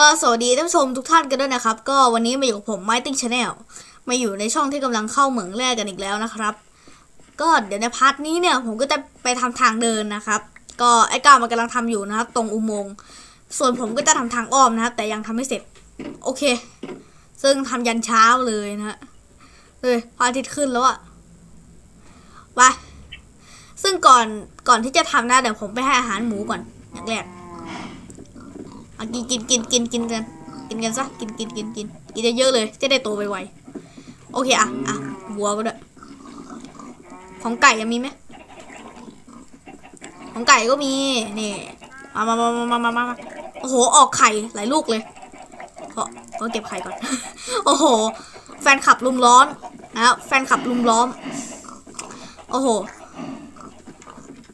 ก็สวัสดีท่านผู้ชมทุกท่านกันด้วยนะครับ ก็วันนี้มาอยู่กับผม Mighty Channel มาอยู่ในช่องที่กำลังเข้าเหมืองแรกกันอีกแล้วนะครับ ก็เดี๋ยวในพาร์ทนี้เนี่ยผมก็จะไปทำทางเดินนะครับ ก็ไอ้ก้าวมันกำลังทำอยู่นะครับ ตรงอุโมงค์ส่วนผมก็จะทำทางอ้อมนะครับ แต่ยังทำไม่เสร็จ โอเค ซึ่งทำยันเช้าเลยนะฮะเลยพระอาทิตย์ขึ้นแล้วอะไปซึ่งก่อนก่อนที่จะทำนะเดี๋ยวผมไปให้อาหารหมูก่อนอย่างแรก อะกินกินกินกินกินกันกินกันซะกินกินกินกินกินเยอะเลยจะได้โตไวๆโอเคอะอะวัวก็ด้วยของไก่ยังมีไหมของไก่ก็มีนี่มามามามามามาโอ้โหออกไข่หลายลูกเลยขอขอเก็บไข่ก่อน โอ้โห แฟนขับลุมร้อนนะแฟนขับลุมล้อม โอ้โห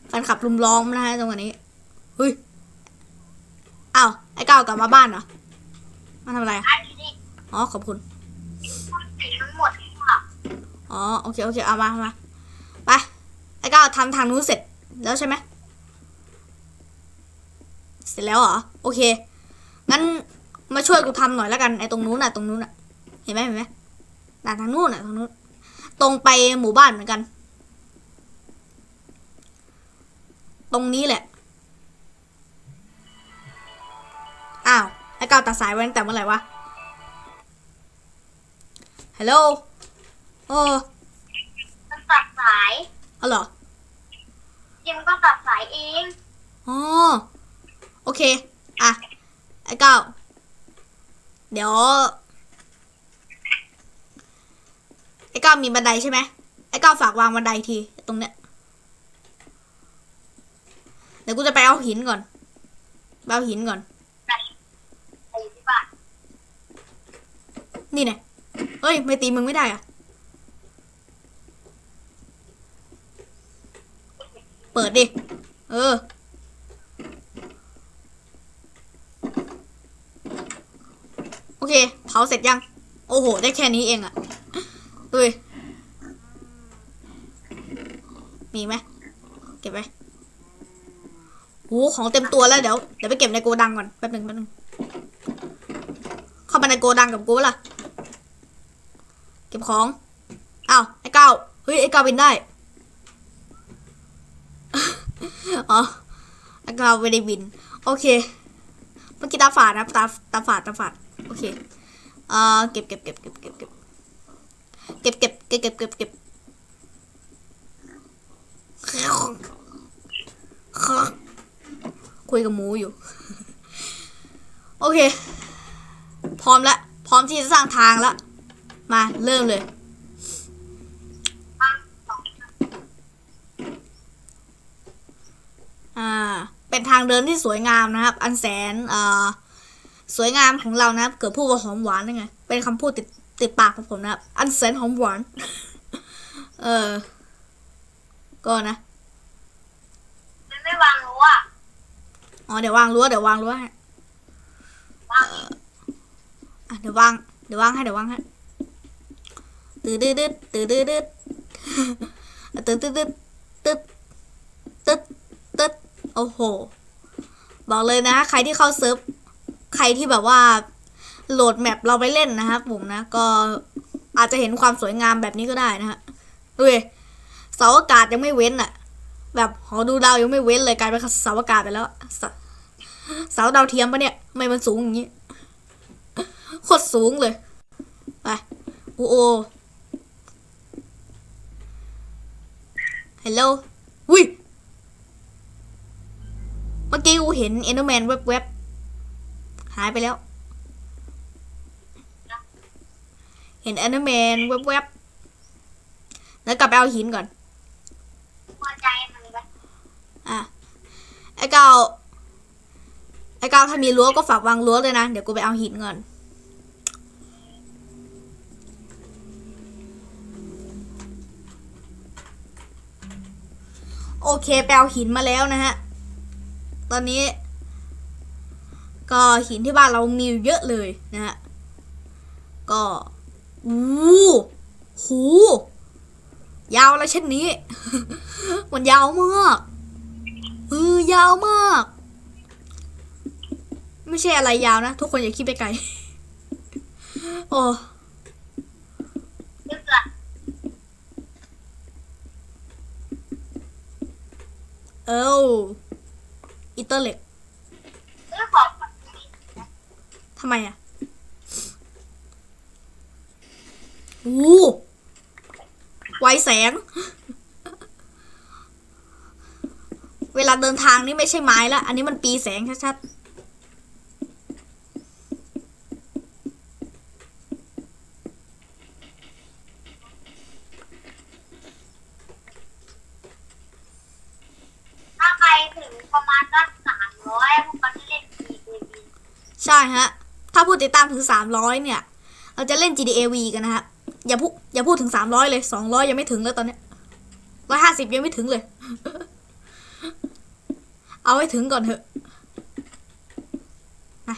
แฟนขับลุมล้อมนะฮะตรงนี้เฮ้ย ไอ้ก้าวกลับมาบ้านเหรอมาทำอะไรอะอันนี้อ๋อขอบคุณสีมันหมดค่ะอ๋อโอเคโอเคเอามาเอามาไปไอ้ก้าวทำทางนู้นเสร็จแล้วใช่ไหมเสร็จแล้วเหรอโอเคงั้นมาช่วยกูทำหน่อยแล้วกันไอ้ตรงนู้นน่ะตรงนู้นน่ะเห็นไหมเห็นไหมน่ะทางนู้นน่ะทางนู้นตรงไปหมู่บ้านเหมือนกัน ตรงนี้แหละ อ้าวไอ้ก้าวตัดสายไว้ตั้งแต่เมื่อไหร่วะฮัลโหลโอ้มันตัดสายเอาเหรอยิมก็ตัดสายเองอ๋อโอเค อะ ไอ้ก้าวเดี๋ยว ไอ้ก้าวมีบันไดใช่ไหมไอ้ก้าวฝากวางบันไดทีตรงเนี้ยเดี๋ยวกูจะไปเอาหินก่อนไปเอาหินก่อน ไปอยู่ที่บ้าน นี่ไงเฮ้ย ไม่ตีมึงไม่ได้อะเปิดดิ เออ โอเค เผาเสร็จยัง โอ้โห ได้แค่นี้เองอะดูดิมีไหม เก็บไว้โหของเต็มตัวแล้วเดี๋ยว เดี๋ยวไปเก็บในโกดังก่อน แป๊บหนึ่งแป๊บหนึ่งเข้ามาในโกดังกับกูปะล่ะ ก็บของอ้าวไอ้เก้าเฮ้ยไอ้เก้าบินได้อ๋อไอ้เก้าไม่ได้บิน โอเคเมื่อกี้ตาฝาดนะตาตาฝาดตาฝาดโอเคเอ่อเก็บเก็บเก็บเก็บเก็บเก็บเก็บเก็บเก็บเก็บเก็บเก็บคุยกับหมูอยู่ โอเค พร้อมแล้ว พร้อมที่จะสร้างทางแล้ว มาเริ่มเลยบ้างสองอ่า เป็นทางเดินที่สวยงามนะครับ อันแสนเอ่อสวยงามของเรานะครับ เกิดพูดว่าหอมหวานได้ไง เป็นคำพูดติดติดปากของผมนะครับ อันแสนหอมหวาน เออ ก็นะมันไม่วางรู้อะอ๋อ เดี๋ยววางรั้ว เดี๋ยววางรั้วให้วางอะเดี๋ยววาง เดี๋ยววางให้ เดี๋ยววางให้ ตืดตืดตืดตืดตืดตืดตืดตึ๊ดตึ๊ดโอ้โห บอกเลยนะ ใครที่เข้าเซิร์ฟ ใครที่แบบว่า โหลดแมปเราไปเล่นนะครับผมนะ ก็อาจจะเห็นความสวยงามแบบนี้ก็ได้นะฮะดูเเสาอากาศยังไม่เว้นอะแบบหอดูดาวยังไม่เว้นเลยกลายเป็นเสาอากาศไปแล้ว เสาดาวเทียมปะเนี่ยไม่มันสูงอย่างนี้โคตรสูงเลย ไปโอ้ ฮัลโหลวิเมื่อกี้กูเห็นเอนเดอร์แมนแวบๆ หายไปแล้ว เห็นเอนเดอร์แมนแวบๆ แล้วกลับไปเอาหินก่อนหัวใจมันแบบอะ ไอ้ก้าวไอ้ก้าวถ้ามีรั้วก็ฝากวางรั้วเลยนะ เดี๋ยวกูไปเอาหินก่อน โอเคไปเอาหินมาแล้วนะฮะ ตอนนี้ ก็หินที่บ้านเรามีเยอะเลยนะฮะ ก็อู้หู ยาวแล้วเช่นนี้ มันยาวมากเออยาวมาก ไม่ใช่อะไรยาวนะ ทุกคนอย่าคิดไปไกล โอ้ ลึกละ เอ้าอินเตอร์เล็กทำไมอะอู้ไวแสง เวลาเดินทางนี่ไม่ใช่ไม้ละ อันนี้มันปีแสงชัดๆาใครถึงประ มาณสักสามร้อยพวกมันจะเล่นดีดีดีๆใช่ฮะ ถ้าผู้ติดตามถึงสามร้อยเนี่ย เราจะเล่น GDAV กันนะฮะ อย่าพูดอย่าพูดถึงสามร้อยเลยสองร้อยยังไม่ถึงเลยตอนเนี้ร้อยห้าสิบยังไม่ถึงเลย เอาให้ถึงก่อนเถอะ มา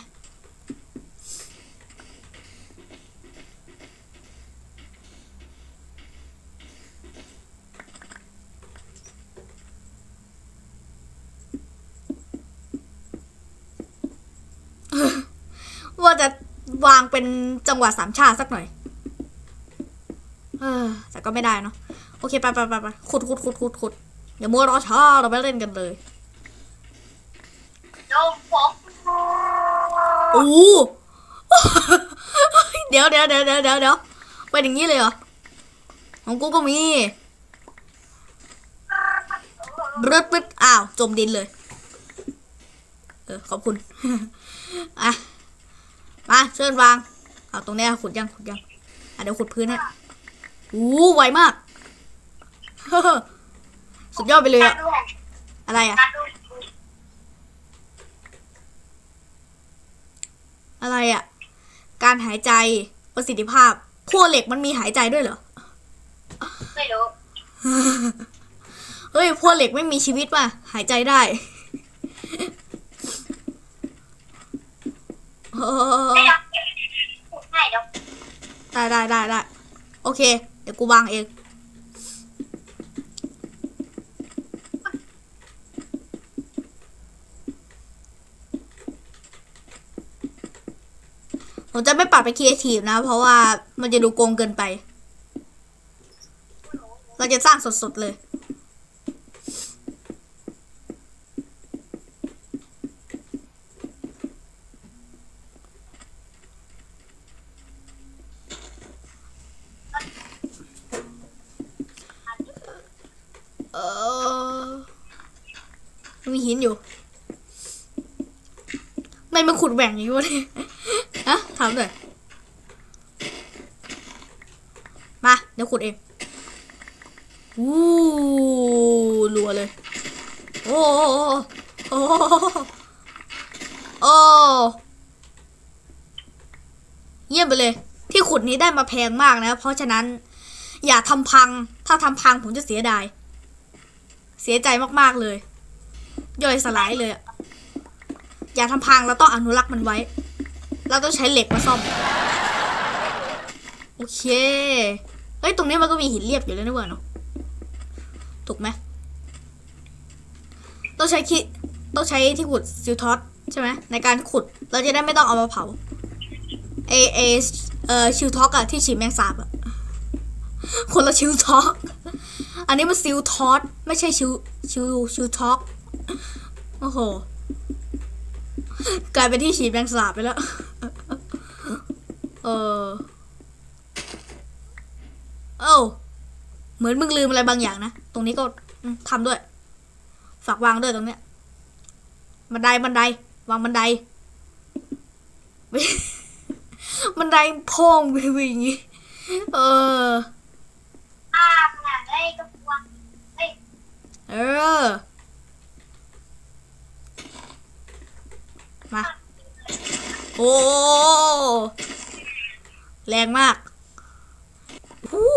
ว่าจะวาง เป็นจังหวะสามชาติสักหน่อย เออแต่ก็ไม่ได้เนาะโอเคไปไปไปไปขุดขุดขุดขุดขุดอย่ามัวรอช้าเราไปเล่นกันเลยโดมผมโอ้เดี๋ยวเดี๋ยวเดี๋ยวเดี๋ยวเดี๋ยวเดี๋ยวเป็นอย่างนี้เลยเหรอของกูก็มีบรึดบรึดอ้าว จมดินเลย เออ ขอบคุณ อะมา เชิญวาง เอาตรงเนี้ยขุดยังขุดยังอะเดี๋ยวขุดพื้นให้อู้ไวมาก สุดยอดไปเลยการอะดูอะไรอะการดูอะไรอะการหายใจประสิทธิภาพขั้วเหล็กมันมีหายใจด้วยเหรอ ไม่รู้ เฮ้ยขั้วเหล็กไม่มีชีวิตป่ะ หายใจได้เออ ไม่รับให้เดี๋ยว ได้ได้ได้ได้โอเค เดี๋ยวกูวางเอง ผมจะไม่ปรับไปครีเอทีฟนะ เพราะว่ามันจะดูโกงเกินไป เราจะสร้างสดๆเลย เออมีหินอยู่ ไม่มาขุด แหว่งอย่างนี้วเนี่ยฮะถามหน่อยมา เดี๋ยวขุดเองวู้รัวเลยโอ้โอ้โอ้โอ้เยี่ยมไปเลย ที่ขุดนี้ได้มาแพงมากนะ เพราะฉะนั้น อย่าทำพัง ถ้าทำพังผมจะเสียดาย เสียใจมากๆเลย ย่อยสลายเลยอะ อย่าทำพังเราต้องอนุรักษ์มันไว้ เราต้องใช้เหล็กมาซ่อม โอเค เฮ้ย ตรงนี้มันก็มีหินเรียบอยู่แล้วนี่หว่าเนาะ ถูกไหม ต้องใช้คิต้องใช้ที่ขุดซิลท็อตใช่ไหมในการขุด เราจะได้ไม่ต้องเอามาเผา เอเอเออชิลท็อกอะที่ฉีดแมงสาบอะคนละชิลท็อกอันนี้มันซิลทอสไม่ใช่ชิวชิวชิวท็อกโอ้โห กลายเป็นที่ฉีดแมงสาบไปแล้ว เออเอ้าเหมือนมึงลืมอะไรบางอย่างนะ ตรงนี้ก็อืมทำด้วย ฝากวางด้วยตรงเนี้ย บันไดบันได วางบันได บันไดโพ่งไปอย่างงี้ เอออ่าขนาดไอ้กระพวงเออ มา โอ้แรงมากฮู้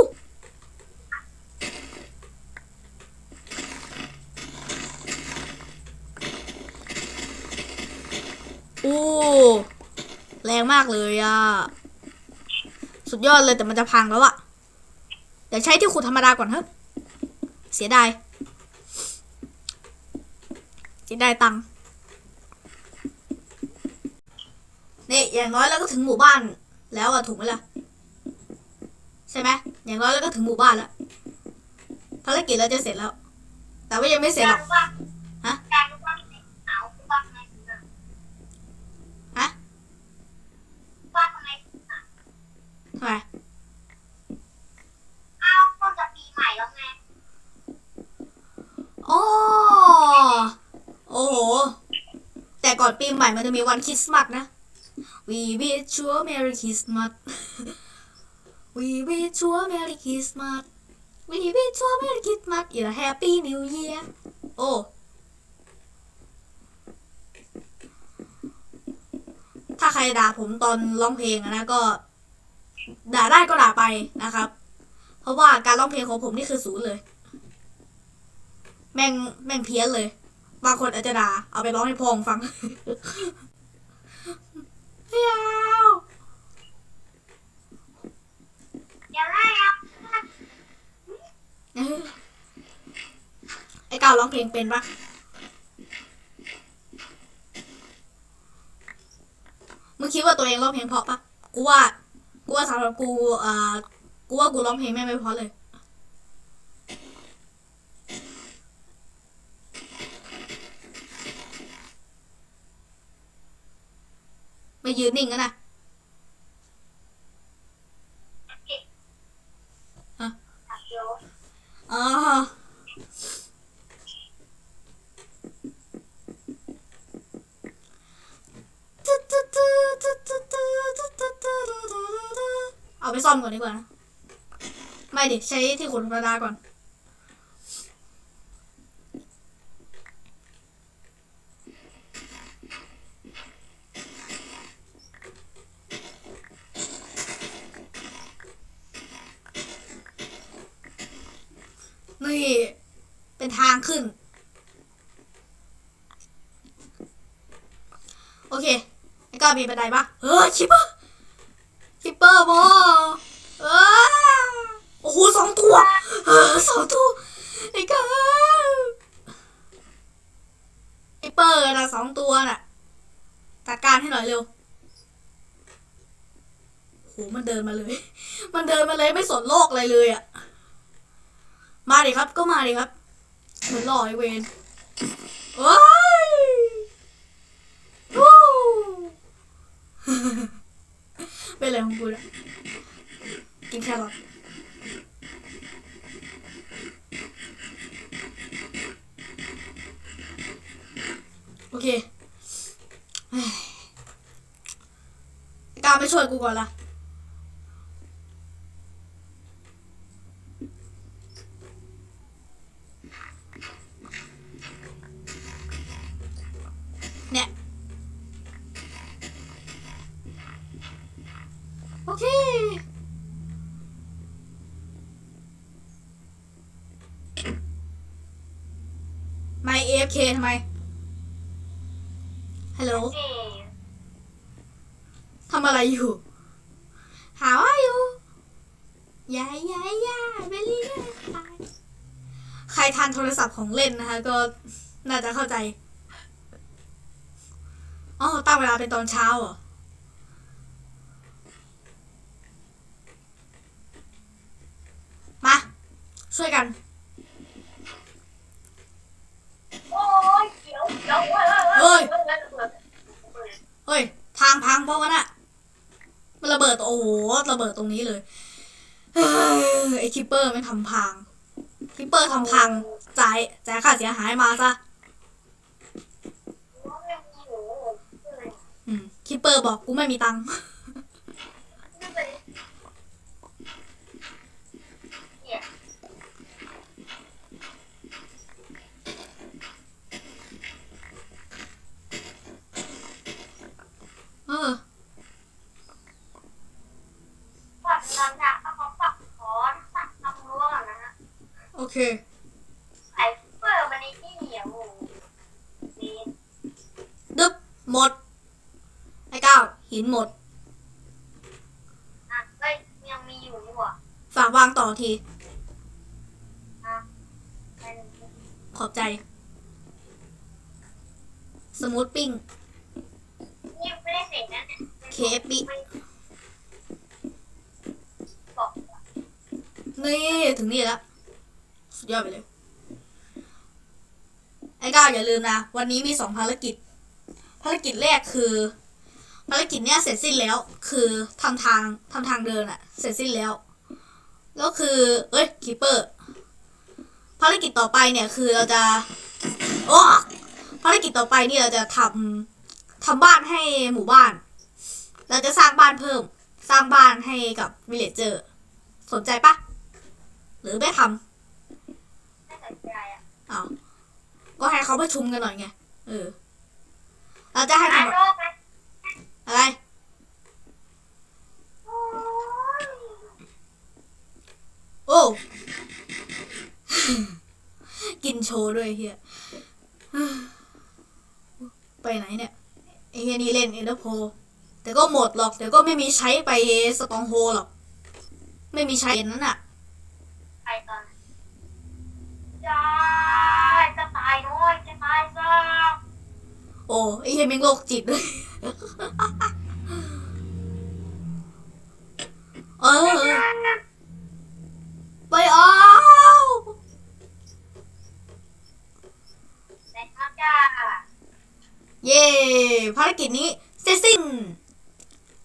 โอ้แรงมากเลยอะ สุดยอดเลยแต่มันจะพังแล้วอะเดี๋ยวใช้ที่ขุดธรรมดาก่อนเถอะเสียดายเสียดายตังค์ นี่ อย่างน้อยเราก็ถึงหมู่บ้าน แล้วอะถูกไหมล่ะ ใช่ไหมอย่างน้อยเราก็ถึงหมู่บ้านแล้วภารกิจเราจะเสร็จแล้ว แต่ว่ายังไม่เสร็จหรอกว่าฮะการรู้ว่าหนาวว่าทำไมถึงหนาวฮะว่าทำไมถึงหนาวทำไมอ้าวก็จะปีใหม่แล้วไงอ๋อโอ้โห แต่ก่อนปีใหม่มันจะมีวันคริสต์มาสนะ We wish you a Merry Christmas We wish you a Merry Christmas We wish you a Merry Christmas and a Happy New Year โอ้ถ้าใครด่าผมตอนร้องเพลงนะก็ ด่าได้ก็ด่าไปนะครับ เพราะว่าการร้องเพลงของผมนี่คือศูนย์เลย แม่งแม่งเพี้ยนเลย บางคนอาจจะด่าเอาไปร้องให้พองฟัง ไม่เอาอย่าไล่เออไอ้กาวร้องเพลงเป็นปะมึงคิดว่าตัวเองร้องเพลงเพราะปะกูว่า กูว่าสำหรับกูเอ่อกูว่ากูร้องเพลงแม่งไม่เพราะเลย ไม่ยืนนิ่งกันนะเดี๋ยวอ๋อเอาไปซ่อมก่อนดีกว่านะ ไม่ดิ ใช้ที่ขุดธรรมดาก่อนนี่างขึ้นโอเคไอ้ก้ามีบันไดปะเออคิปเปอร์คิปเปอร์มอเออโอ้โหสองตัวเออสองตัวไอ้ก้าไอ้เปิดอะสองตัวน่ะจัดการให้หน่อยเร็วโหมันเดินมาเลย มันเดินมาเลยไม่สนโลกอะไรเลยอะมาดิครับก็มาดิครับ เหมือนหล่อไอเวนโอ้ยวู้เป็นอะไรของกูเนี่ยกินแครอทโอเคกล้าไม่ช่วยกูก่อนละ เนี่ย โอเค ไม่ AFK ทำไม ฮัลโหล ทำอะไรอยู่ How are you ยายยายยาเบลลี่ใครทันโทรศัพท์ของเล่นนะคะ ก็น่าจะเข้าใจ อ๋อ ตั้งเวลาเป็นตอนเช้าเหรอมา ช่วยกัน โอ้ย เฮ้ย เฮ้ยทางพังเพราะว่าน่ะมันระเบิดโอ้โหระเบิดตรงนี้เลยเฮ้ยไอคิปเปอร์ไม่ทำพังคิปเปอร์ทำพังจ่ายจ่ายค่าเสียหายมาซะคิปเปอร์บอกกูไม่มีตังค์ เออ ก่อนเราจะเอาเขาปรับขอสักทำรั้วก่อนนะฮะ โอเคไอ้เปิดมันในที่เหนียวนี่ดึบหมด ไอ้ก้าวหินหมดอะเฮ้ยยังมีอยู่นี่หว่าฝากวางต่อที ไอ้ ขอบใจ สมูทปิ้ง นี่ไม่ได้เสร็จนะเนี่ย KFB บอก นี่ถึงนี่แล้ว สุดยอดไปเลย ไอ้ก้าวอย่าลืมนะ วันนี้มีสองภารกิจ ภารกิจแรกคือ ภารกิจเนี้ยเสร็จสิ้นแล้ว คือทำทางทำทางเดินอะเสร็จสิ้นแล้วแล้วคือ เอ้ยคีเปอร์ภารกิจต่อไปเนี่ยคือเราจะโอ้ภารกิจต่อไปนี่เราจะทำทำบ้านให้หมู่บ้าน เราจะสร้างบ้านเพิ่ม สร้างบ้านให้กับวิลเลจเจอร์ สนใจปะ หรือไม่ทไม่สนใจ อ้าวก็ให้เขาประชุมกันหน่อยไง เออ เราจะให้ไอ้ทำอะไรโอ้โอ้ กินโชว์ด้วยเฮียไปไหนเนี่ยไอเฮียนี่เล่นเอ็นเตอร์โพแต่ก็หมดหรอก แต่ก็ไม่มีใช้ไปสตองโฮหรอก ไม่มีใช้นั้นอะ งโรคจิตด้วยเออ ไปเอาเสร็จแล้วจ้าเย่ภารกิจนี้เสร็จสิ้น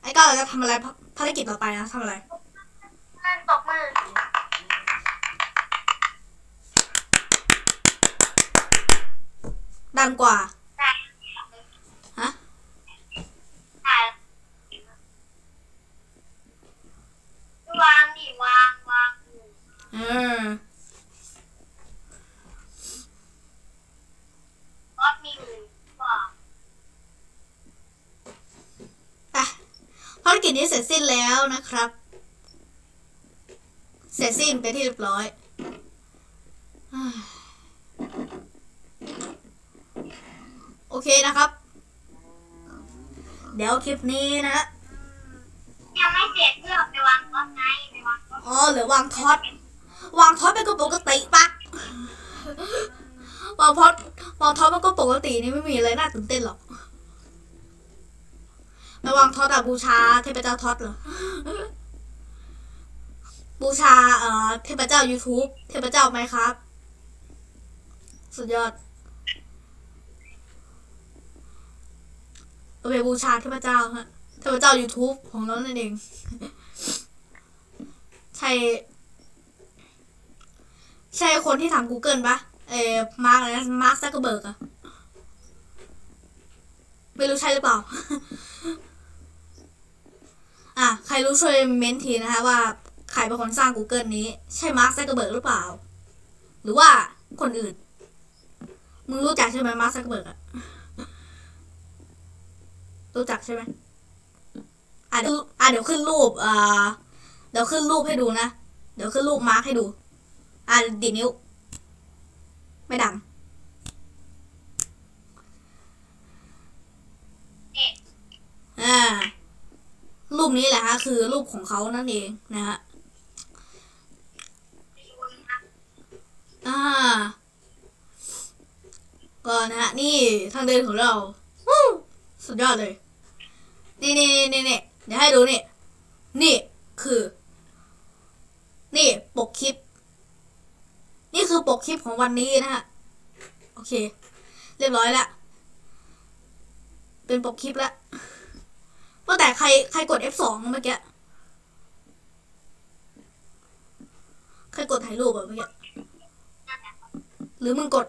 ไอ้ก้าวเราจะทำอะไรภาภารกิจต่อไปนะทำอะไรมันตบมือดังกว่า แต่ ฮะ แต่วางดิวางวาง เออ ก็มีบอก ไปภารกิจนี้เสร็จสิ้นแล้วนะครับ เสร็จสิ้นไปนที่เรียบร้อยอ่าโอเคนะครับ เดี๋ยวคลิปนี้นะยังไม่เสร็จเพื่อไปวางก้อนไงไปวางก้อนอ๋อเหลือวางท็อตวางท็อตเป็นก็ปกติปะวางท็อตวางท็อตมันก็ปกตินี่ไม่มีอะไรน่าตื่นเต้นหรอก ไม่วางท็อตอะบูชาเทพเจ้าท็อตเหรอ บูชาเอ่อเทพเจ้า YouTube เทพเจ้าไหมครับ สุดยอดเอาไปบูชาเทพเจ้าฮะเทพเจ้า YouTube ของเรานั่นเอง ใช่ ใช่คนที่ทำ Google ปะเออมาร์กอะไรนะมาร์คซักเกอร์เบิร์กอะไม่รู้ใช่หรือเปล่า อะใครรู้ช่วยเม้นทีนะคะว่าใครเป็นคนสร้าง Google นี้ ใช่มาร์คซักเกอร์เบิร์กหรือเปล่า หรือว่าคนอื่น มึงรู้จักใช่ไหมมาร์คซักเกอร์เบิร์กอะรู้จักใช่ไหมอะเดี๋ยวอะเดี๋ยวขึ้นรูปอ่าเดี๋ยวขึ้นรูปให้ดูนะ เดี๋ยวขึ้นรูปมาร์คให้ดู อะดีดนิ้ว ไม่ดังอ่า รูปนี้แหละฮะคือรูปของเขานั่นเองนะฮะอ่าก็นะฮะนี่ทางเดินของเราสุดยอดเลย นี่นี่นี่นี่เดี๋ยวให้ดูนี่ นี่คือ นี่ปกคลิป นี่คือปกคลิปของวันนี้นะฮะ โอเค เรียบร้อยแล้ว เป็นปกคลิปแล้ว แต่ใครใครกด F2 เมื่อกี้ใครกดถ่ายรูปอะเมื่อกี้หรือมึงกด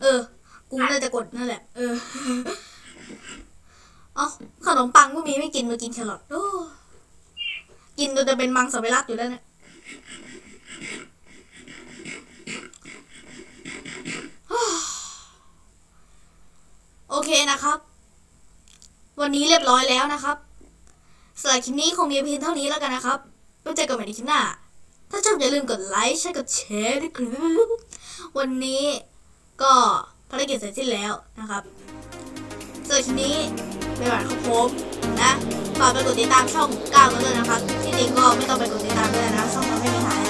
เออ กูน่าจะกดนั่นแหละ เออ เอาขนมปังก็มีไม่กินมากินแครอทโอ้กินจนจะเป็นมังสวิรัตอยู่แล้วเนี่ย โอเคนะครับ วันนี้เรียบร้อยแล้วนะครับสำหรับคลิปนี้คงมีเพียงเท่านี้แล้วกันนะครับไว้เจอกันใหม่ในคลิปหน้า ถ้าชอบอย่าลืมกดไลค์ใช่กดแชร์ด้วยครับวันนี้ก็ภารกิจเสร็จสิ้นแล้วนะครับสำหรับคลิปนี้บ๊ายบายครับผมนะฝากไปกดติดตามช่องก้าวกันด้วยนะครับที่จริงก็ไม่ต้องไปกดติดตามด้วยนะช่องเราไม่มีหาย